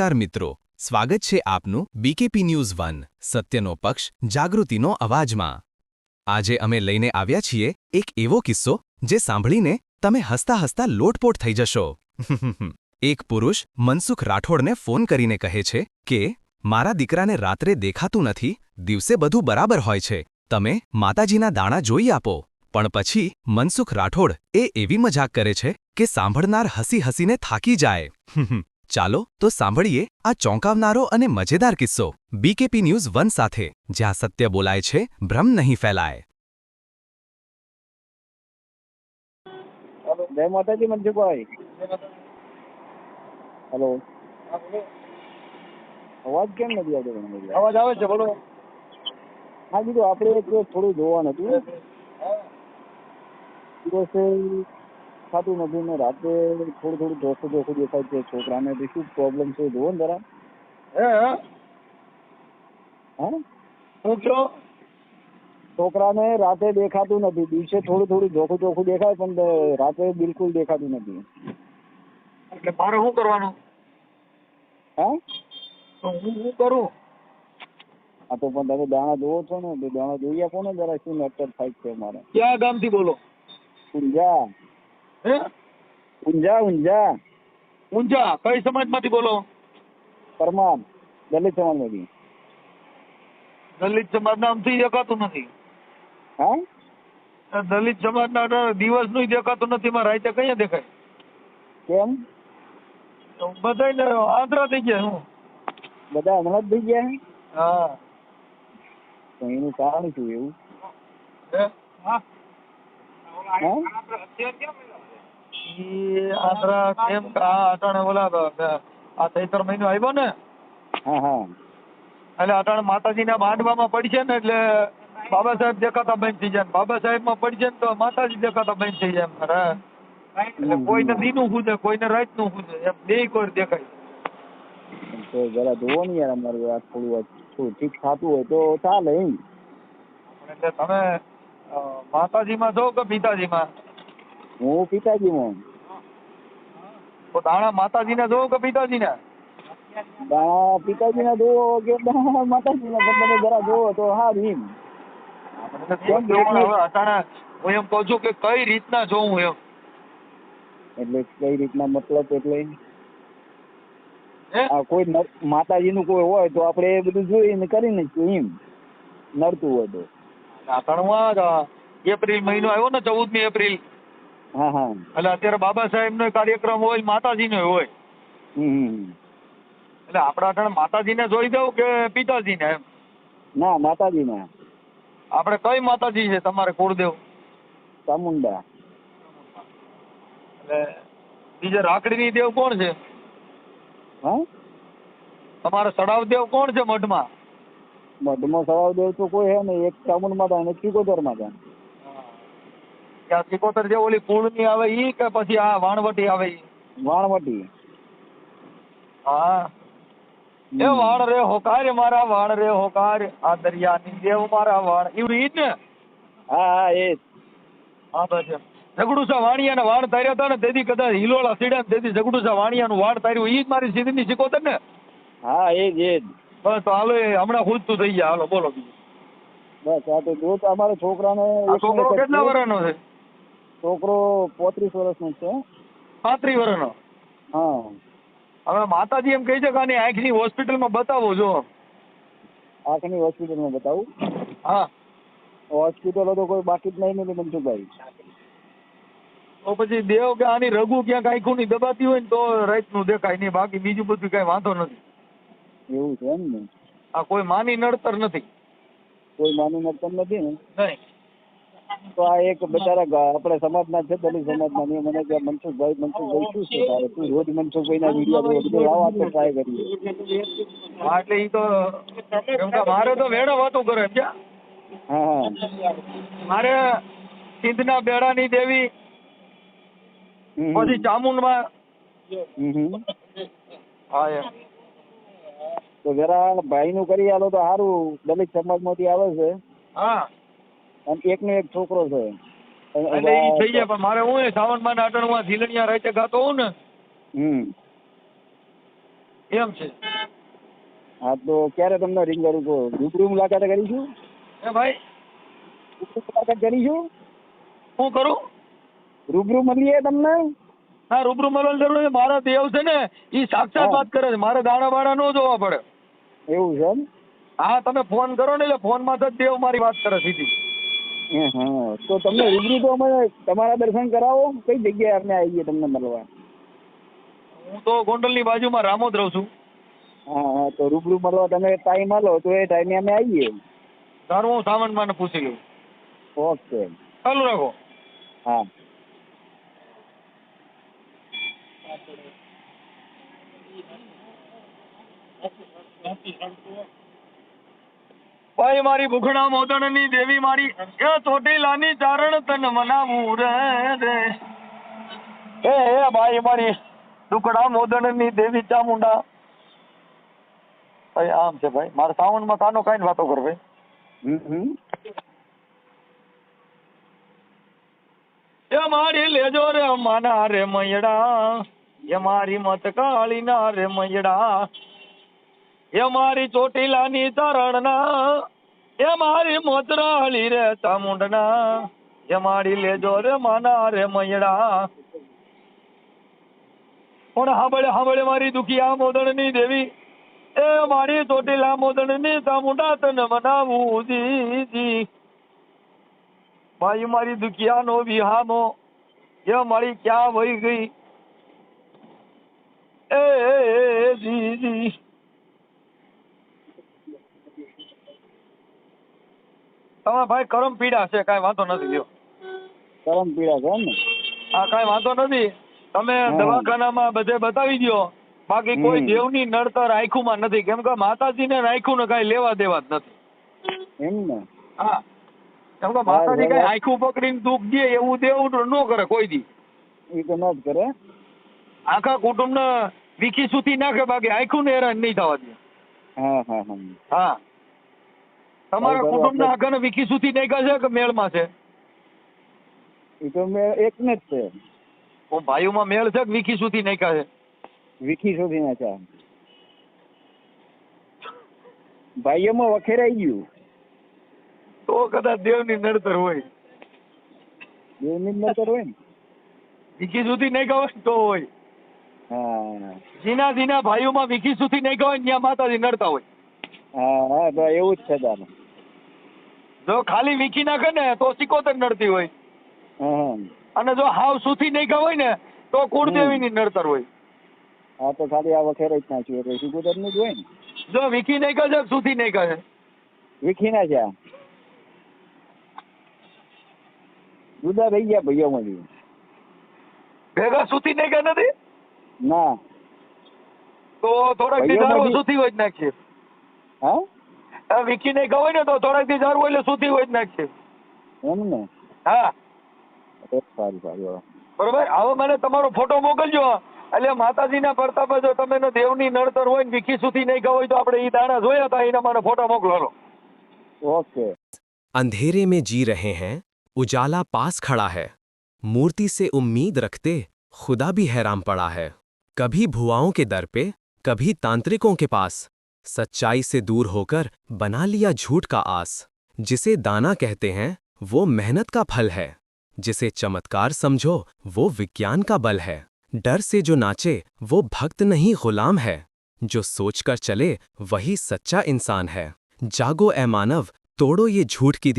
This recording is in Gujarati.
નમસ્કાર મિત્રો. સ્વાગત છે આપનું બીકેપી ન્યૂઝ વન સત્યનો પક્ષ, જાગૃતિનો અવાજમાં. આજે અમે લઈને આવ્યા છીએ એક એવો કિસ્સો જે સાંભળીને તમે હસતા હસતા લોટપોટ થઈ જશો. એક પુરુષ મનસુખ રાઠોડને ફોન કરીને કહે છે કે, મારા દીકરાને રાત્રે દેખાતું નથી, દિવસે બધું બરાબર હોય છે. તમે માતાજીના દાણા જોઈ આપો. પણ પછી મનસુખ રાઠોડ એ એવી મજાક કરે છે કે સાંભળનાર હસી હસીને થાકી જાય. ચાલો તો સાંભળીએ આ ચોંકાવનારો અને મજેદાર કિસ્સો બીકેપી ન્યૂઝ વન સાથે જ્યાં સત્ય બોલાય છે ભ્રમ નહીં ફેલાય. જય માતાજી મનસુખભાઈ હેલો. અવાજ કેમ નથી આવતો તમને? અવાજ આવે છે બોલો. હા બીજું આપણે એક થોડું જોવાનું હતું. દિવસે થતું નથી ને રાતે થોડું થોડું જોખું જોખું દેખાય છે. છોકરાને તો શું પ્રોબ્લેમ છે. જુઓ ને જરા. શું છોકરાને રાતે દેખાતું નથી. દિવસે થોડું થોડું જોખું જોખું દેખાય પણ રાતે બિલકુલ દેખાતું નથી. એટલે મારે શું કરવાનું? હા? તો હું શું કરું? હા તો પણ તમે દાણા જોવો છો ને તો દાણા જોઈ આપો ને જરા શું નક્કર થાય છે મારે ક્યાં ગામથી બોલો? ઊંઝા. હે? ઊંઝા ઊંઝા. ઊંઝા? કઈ સમાજમાંથી બોલો? પરમાર દલિત સમાજમાંથી. દલિત સમાજ નામથી દેખાતું નથી. હા? દલિત સમાજના દિવસનું દેખાતું નથી મારા રાતે કઈ દેખાય? કેમ? બધા આંતરા થઈ ગયા હું. બધા હમણાં જ થઈ ગયા હા? એનું કારણ શું એવું? હે? ઈ કેમ કે આ અટાણે ઓલા આ ચૈત્ર મહિનો આવ્યો ને? એટલે અટાણે માતાજીના માંડવામાં પડશે ને એટલે બાબા સાહેબ દેખાતા બંધ થઈ જાય. બાબા સાહેબમાં પડશે ને તો માતાજી દેખાતા બંધ થઈ જાય મારે એટલે કોઈને દીનું ખૂદે કોઈને રાતનું ખૂદે એમ બે કોઈ દેખાય. તો જરા જુઓ ને યાર અમારું આ થોડું ઠીક થતું હોય તો ચાલે એમ. એટલે તમે માતાજીમાં છો કે પિતાજીમાં? હું પિતાજી માં તો દાણા માતાજીને જોવું કે પિતાજી ને દાણા પિતાજીના જોવો કે દાણા માતાજી ને તમે જરા જોવો તો સારું એમ. હું એમ કહું છું કે કઈ રીતના જોઉં એમ? એટલે કઈ રીતના મતલબ એટલે? હે? આ કોઈ માતાજી નું કોઈ હોય તો આપણે એ બધું જોઈને કરીને એમ. નડતું હોય તો. એપ્રિલ મહિનો આવ્યો ને ચૌદમી એપ્રિલ. એટલે અત્યારે બાબા સાહેબ નો કાર્યક્રમ હોય માતાજી નો હોય. એટલે આપણા અટાણે માતાજીને જોઈ દઉં કે પિતાજીને એમ? ના માતાજીને. આપણે કઈ માતાજી છે તમારે કુળદેવ? ચામુંડા. એટલે બીજે રાખડીની દેવ કોણ છે? હા? તમારે સડાવ દેવ કોણ છે મઢમાં? મઢમાં દેવ તો કોઈ હે ને એક ચામુંડ માતા અને ચિકોદર માતા ત્યાં સિકોતર જે ઓલી કુળની આવે ઈ કે પછી આ વાણવટી આવે ઈ? વાણવટી. હા. એ વાણ રે હોકાર મારા વાણ રે હોકાર. આ દરિયાની દેવ મારા વાણ. એવું ઈ જ ને? હા હા એ હા બસ એમ જગડુસા વાણિયાના વાણ તાર્યા હતા ને તેથી કદાચ હિલોળા સીડ્યા ને તેથી જગડુસા વાણિયાનું વાણ તાર્યું. ઈ જ મારી સીધીની સિકોતર ને? હા એ જ એ જ. બસ તો હાલો એ હમણાં ખુદતું થઈ ગયા. હાલો બોલો બીજું. બસ આ તો જો અમારા છોકરાને આ છોકરો કેટલા વર્ષનો છે? છોકરો પોત્રીસ વર્ષનો છે. પાંત્રીસ વર્ષનો? હા. હવે માતાજી એમ કહે છે કે આની આંખની હોસ્પિટલમાં બતાવો જો. આંખની હોસ્પિટલમાં બતાવું? હા. હોસ્પિટલો તો કોઈ બાકી જ નહીં ને મનસુખભાઈ તો પછી દેવ કે આની રઘુ ક્યાંક આંખું ની દબાતી હોય ને તો રાતનું દેખાય નહીં બાકી બીજું બધું કઈ વાંધો નથી. એવું છે એમ ને? આ કોઈ માની નડતર નથી. કોઈ માની નડતર નથી ને? નહીં. તો આ એક બચારા આપણે સમાજના છે દલિત સમાજના ને એ મને કે મનસુખભાઈ મનસુખભાઈ શું છે તારે? તું રોજ મનસુખભાઈના વીડિયો જોવો બધું લાવો આપણે ટ્રાય કરીએ. હા એટલે ઈ તો મારે તો વેડો વાતો કરે છે. હા મારે સિંધના બેડાની દેવી પછી ચામુંડમાં. હા એમ. તો જરા ભાઈ નું કરી આલો તો સારું. દલિત સમાજમાંથી આવે છે. હા. અને એકનો એક છોકરો છે. એટલે ઈ થઈ જાય પણ મારે હું સાવનમાં નાટણમાં ઝીલણિયા રાતે ગાતો હું ને. હમ. એમ છે. હા તો ક્યારે તમને રિંગ કરું કહો? રૂબરૂ મુલાકાત કરીશું એ ભાઈ. મુલાકાત કરીશું હું કરું? રૂબરૂ મળીએ તમને? હા રૂબરૂ મળવાની જરૂર નથી. મારા દેવ છે ને એ સાક્ષાત વાત કરે છે. મારે દાણા બાણા ન જોવા પડે. એવું છે હા તમે ફોન કરો ને એટલે ફોનમાં જ દેવ મારી વાત કરે સીધી. હે, હા તો તમને રૂબરૂ તો અમે તમારા દર્શન કરાવો. કઈ જગ્યાએ અમે આવીએ તમને મળવા? હું તો ગોંડલની બાજુમાં રામોદ રહું છું. હા હા. તો રૂબરૂ મળવા તમે ટાઈમ આલો તો એ ટાઈમે અમે આવીએ. તારું હું સામાનમાં પૂછી લઉં. ઓકે. ચાલુ રાખો. હા. ભાઈ મારી ભૂખણા મોદણની દેવી મારી. એ ચોટીલાની ચારણ તન મનાવું રે રે. એ એ ભાઈ મારી દુકડા મોદણની દેવી ચામુંડા ભાઈ આમ છે ભાઈ. મારે સાવનમાં તાનો કાંઈ વાતો કર ભાઈ. એ મારી લેજો રે માના રે મયડા. એ મારી મત કાળી ના રે મયડા. એ મારી ચોટીલાની ચરણના એ મારી મોતરાળી રે ચામુંડના, એ મારી લેજો રે માના રે મયડા પણ હાંભળે હાંભળે મારી દુખિયા મોદણની દેવી, એ મારી ચોટીલા મોદણની ચામુંડા તને મનાવું દીદી ભાઈ મારી દુખિયાનો વિહામો, એ મારી ક્યાં વહી ગઈ? એ દીદી. તમે ભાઈ કરમ પીડા છે કાંઈ વાંધો નથી જો કરમ પીડા છે એમ ને હા કાંઈ વાંધો નથી. તમે દવાખાનામાં બધે બતાવી દો બાકી કોઈ દેવની નડતર આખુંમાં નથી. કેમ કે માતાજીને રાખ્યું ને કાંઈ લેવા દેવા જ નથી. એમ ને? હા. કેમ કે માતાજી. કઈ આખું પકડીને દુઃખ દે એવું દેવું ન કરે કોઈ દી. એ તો ન જ કરે. આખા કુટુંબને વીખી સુતી નાખે બાકી આખું ને હેરાન નહીં થવા દે. હા હા હા. હા. તમારા. કુટુંબના આખાને સુધી સુતી નાખ્યા છે કે મેળમાં છે? એ તો મેળ એક ને જ છે. ઓ ભાઈઓમાં મેળ છે કે વિકી સુધી નાખ્યા છે? વિકી સુધી ના ચા ભાઈઓમાં વખેરાઈ ગયું. તો કદાચ દેવની નડતર હોય. દેવની નડતર હોય ને. વિકી સુધી નહીં હોય તો હોય. હા. જીના જીના ભાઈઓમાં વીખી સુધી નાખ્યા હોય ત્યાં માતાજી નડતા હોય. હા હા એવું જ છે તારે. જો ખાલી વીખી નાખે ને તો સિકોતર નડતી હોય. અને જો હાવ સુથી નહીં હોય ને તો કુળદેવીની નડતર હોય. હા તો ખાલી આ વખેરે જ નાખ્યું એટલે નું જ હોય ને? જો વીખી નહીં કહે સુથી નહીં નાખ્યા વીખી ના ચા જુદા રહી ગયા ભાઈઓમાંથી ભેગા સુતી નાખ્યા નથી? ના. તો થોડાક સુથી સુતી હોય જ નાખીએ. હા? આ વીખી નાખ્યા હોય ને તો થોડાક દી દારૂ એટલે સુતી હોય જ નાખીએ એમ ને હા એ સારું સારું હવે. બરોબર હવે મને તમારો ફોટો મોકલજો એટલે માતાજીના પ્રતાપે જો તમે એને દેવની નડતર હોય ને વીખી સુતી નહીં હોય તો આપણે ઈ દાણા જોયા હતા એના મને ફોટો મોકલો હાલો. ઓકે अंधेरे में जी रहे हैं उजाला पास खड़ा है मूर्ति से उम्मीद रखते खुदा भी हैरान पड़ा है कभी भुआओं के दर पे कभी तांत्रिकों के पास सच्चाई से दूर होकर बना लिया झूठ का आस। जिसे दाना कहते हैं, वो मेहनत का फल है। जिसे चमत्कार समझो, वो विज्ञान का बल है। डर से जो नाचे, वो भक्त नहीं, गुलाम है। जो सोचकर चले, वही सच्चा इंसान है। जागो ए मानव, तोड़ो ये झूठ की